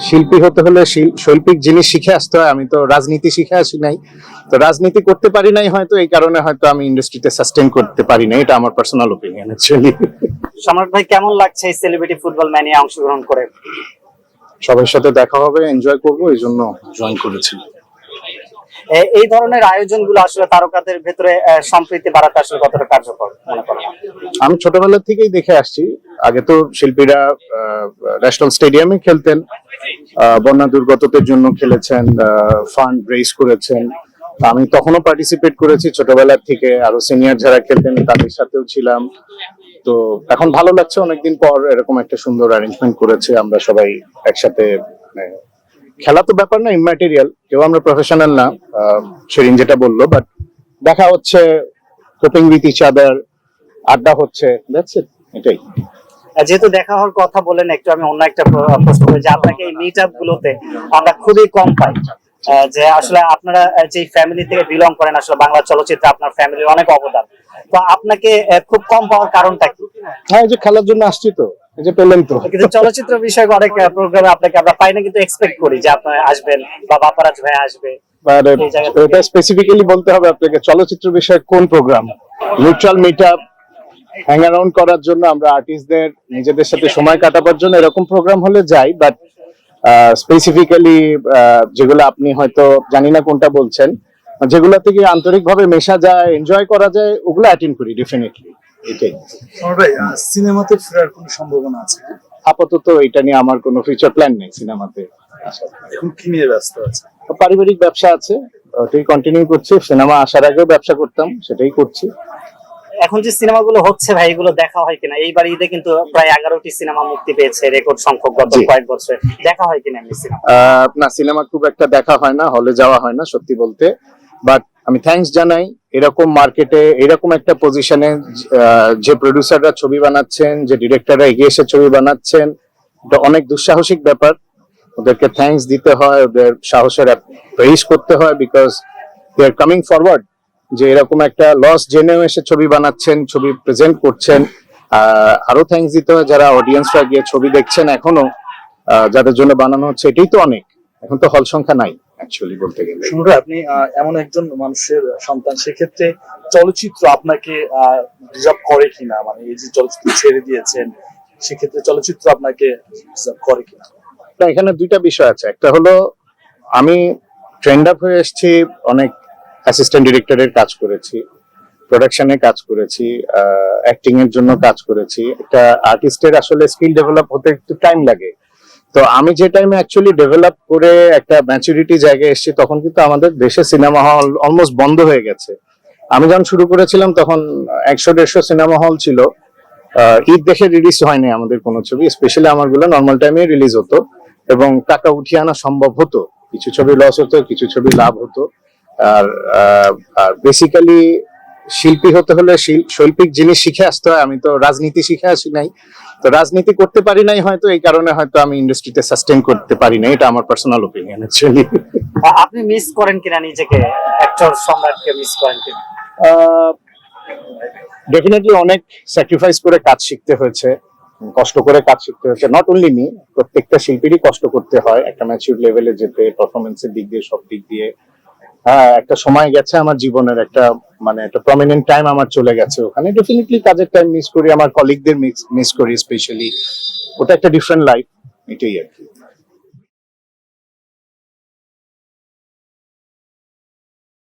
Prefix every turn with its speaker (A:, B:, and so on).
A: শিল্পী হতে হলে শৈল্পিক জিনিস শিখে আসতে হয় আমি তো রাজনীতি শিখে আসি নাই। তো রাজনীতি করতে পারি নাই হয়তো এই কারণে হয়তো আমি ইন্ডাস্ট্রিতে সাস্টেন করতে পারি না এটা আমার পার্সোনাল ওপিনিয়ন অ্যাকচুয়ালি
B: সম্রাট ভাই কেমন লাগছে এই সেলিব্রিটি ফুটবল ম্যানে অংশগ্রহণ করে?
A: সবার সাথে দেখা হবে এনজয় করব এই জন্য জয়েন করেছি।
B: এই ধরনের আয়োজনগুলো আসলে তারকাদের ভেতরে আহ, সম্প্রীতি বাড়াতে আসলে কতটা কার্যকর মনে করেন?
A: আমি ছোটবেলা থেকেই দেখে আসছি। আগে তো শিল্পীরা ন্যাশনাল স্টেডিয়ামে খেলতেন বন্যা দুর্গতদের জন্য খেলেছেন ফান্ড রেজ করেছেন। আমি তখনও পার্টিসিপেট করেছি ছোটবেলার থেকে আরও সিনিয়র যারা খেলতেন তাদের সাথেও ছিলাম। তো এখন ভালো লাগছে অনেকদিন পর এরকম একটা সুন্দর অ্যারেঞ্জমেন্ট করেছে আমরা সবাই একসাথে মানে, খেলা তো ব্যাপার না ইম্যাটেরিয়াল কেউ আমরা প্রফেশনাল না সেরিন যেটা বলল বাট দেখা হচ্ছে কোপিং উইথ ইচ আদার আড্ডা হচ্ছে দ্যাটস এটাই।
B: যেহেতু দেখা হওয়ার কথা বলেন একটু আমি অন্য একটা প্র- প্রশ্ন করি যে আপনাকে এই মিট আপ গুলোতে আমরা খুবই কম পাই। যে আসলে আপনারা যে ফ্যামিলি থেকে বিলং করেন আসলে বাংলা চলচ্চিত্রে আপনার ফ্যামিলির অনেক অবদান। তো আপনাকে খুব কম পাওয়ার কারণটা কি?
A: হ্যাঁ যে খেলার জন্য আসছি তো এই যে পেলেন তো।
B: কিন্তু চলচ্চিত্র বিষয়ক অনেক প্রোগ্রামে আপনাকে আমরা পাই না কিন্তু এক্সপেক্ট করি যে আপনার আসবেন বা বাপারাজ ভাই আসবে।
A: এটা স্পেসিফিক্যালি বলতে হবে আপনাকে চলচ্চিত্র বিষয়ে কোন programme neutral meet up hang around করার জন্য আমরা আর্টিস্টদের নিজেদের সাথে সময় কাটাবার জন্য এরকম প্রোগ্রাম হলে যাই বাট স্পেসিফিক্যালি যেগুলো আপনি হয়তো জানি না কোনটা বলছেন যেগুলো থেকে আন্তরিকভাবে মেশা যায় এনজয় করা যায় ওগুলো অ্যাটেন্ড করি ডেফিনেটলি এটাই।
C: সিনেমাতে ফেরার কোনো সম্ভাবনা আছে?
A: আপাতত এটা নিয়ে আমার কোনো ফিউচার প্ল্যান নেই সিনেমাতে
C: এখন কি নিয়ে ব্যস্ত আছে
A: পারিবারিক ব্যবসা আছে ওটাই কন্টিনিউ করছি। সিনেমা আসার আগেও ব্যবসা করতাম সেটাই করছি।
B: এখন যে সিনেমাগুলো হচ্ছে ভাই এগুলো দেখা হয় কিনা? এইবার ঈদে কিন্তু প্রায় এগারোটি সিনেমা মুক্তি পেয়েছে রেকর্ড সংখ্যক গত কয়েক বছরে। দেখা হয় কিনা এমনি সিনেমা?
A: না সিনেমা খুব একটা দেখা হয় না হলে যাওয়া হয় না সত্যি বলতে। বাট আমি থ্যাঙ্কস জানাই এরকম মার্কেটে এরকম একটা পজিশনে যে প্রডিউসাররা ছবি বানাচ্ছেন যে ডিরেক্টররা এগিয়ে এসে ছবি বানাচ্ছেন এটা অনেক দুঃসাহসিক ব্যাপার। ওদেরকে থ্যাঙ্কস দিতে হয় ওদের সাহসের প্রেস করতে হয় because they are coming forward যে এরকম একটা লস জেনেও এসে ছবি বানাচ্ছেন ছবি প্রেজেন্ট করছেন। আরও থ্যাঙ্কস দিতে হয় যারা অডিয়েন্সরা গিয়ে ছবি দেখছেন এখনও। যাদের জন্য বানানো হচ্ছে এটাই তো অনেক। এখন তো হল সংখ্যা নাই অ্যাকচুয়ালি বলতে গেলে।
C: ভাই আপনি এমন একজন মানুষের সন্তান সেক্ষেত্রে চলচ্চিত্র আপনাকে রিজার্ভ করে কিনা? মানে এই যে চলচ্চিত্র ছেড়ে দিয়েছেন সেক্ষেত্রে চলচ্চিত্র আপনাকে রিজার্ভ করে কিনা?
A: না এখানে দুইটা বিষয় আছে। একটা হলো আমি ট্রেন্ড আপ হয়ে এসেছি অনেক অ্যাসিস্ট্যান্ট ডিরেক্টরের কাজ করেছি প্রোডাকশনে কাজ করেছি অ্যাক্টিং এর জন্য কাজ করেছি। একটা আর্টিস্টের আসলে স্কিল ডেভেলপ হতে একটু টাইম লাগে। তো আমি যে টাইমে অ্যাকচুয়ালি ডেভেলপ করে একটা ম্যাচুরিটি জায়গায় এসেছি, তখন কিন্তু আমাদের দেশে সিনেমা হল অলমোস্ট বন্ধ হয়ে গেছে। আমি যখন শুরু করেছিলাম, তখন একশো, দেড়শো সিনেমা হল ছিল। ঈদ দেখে রিলিজ হয়নি আমাদের কোনো ছবি স্পেশালি আমারগুলো নর্মাল টাইমে রিলিজ হতো। এবং টাকা উঠিয়ে আনা সম্ভব হতো। কিছু ছবি লস হতো, কিছু ছবি লাভ হতো। আর বেসিক্যালি শিল্পী হতে হলে শিল- শৈল্পিক জিনিস শিখে আসতে হয়। আমি তো রাজনীতি শিখে আসি নাই। তো রাজনীতি করতে পারি নাই হয়তো এই কারণে হয়তো আমি ইন্ডাস্ট্রিতে সাস্টেন করতে পারি না এটা আমার পার্সোনাল ওপিনিয়ন অ্যাকচুয়ালি
B: আপনি মিস করেন কিনা নিজেকে? অ্যাক্টর সম্রাটকে মিস করেন কিনা?
A: ডেফিনেটলি অনেক স্যাক্রিফাইস করে কাজ শিখতে হয়েছে। কষ্ট করে কাজ শিখতে হয়েছে। নট অনলি মি প্রত্যেকটা শিল্পীরই কষ্ট করতে হয়। একটা ম্যাচিউর লেভেলে যেতে পারফরমেন্সের দিক দিয়ে সব দিক দিয়ে। হ্যাঁ একটা সময় গেছে আমার জীবনের, একটা মানে একটা প্রমিনেন্ট টাইম আমার চলে গেছে ওখানে। ডেফিনেটলি কাজের টাইম মিস করি, আমার কলিগদের মিস করি স্পেশালি ওটা একটা ডিফারেন্ট লাইফ এটাই আর কি।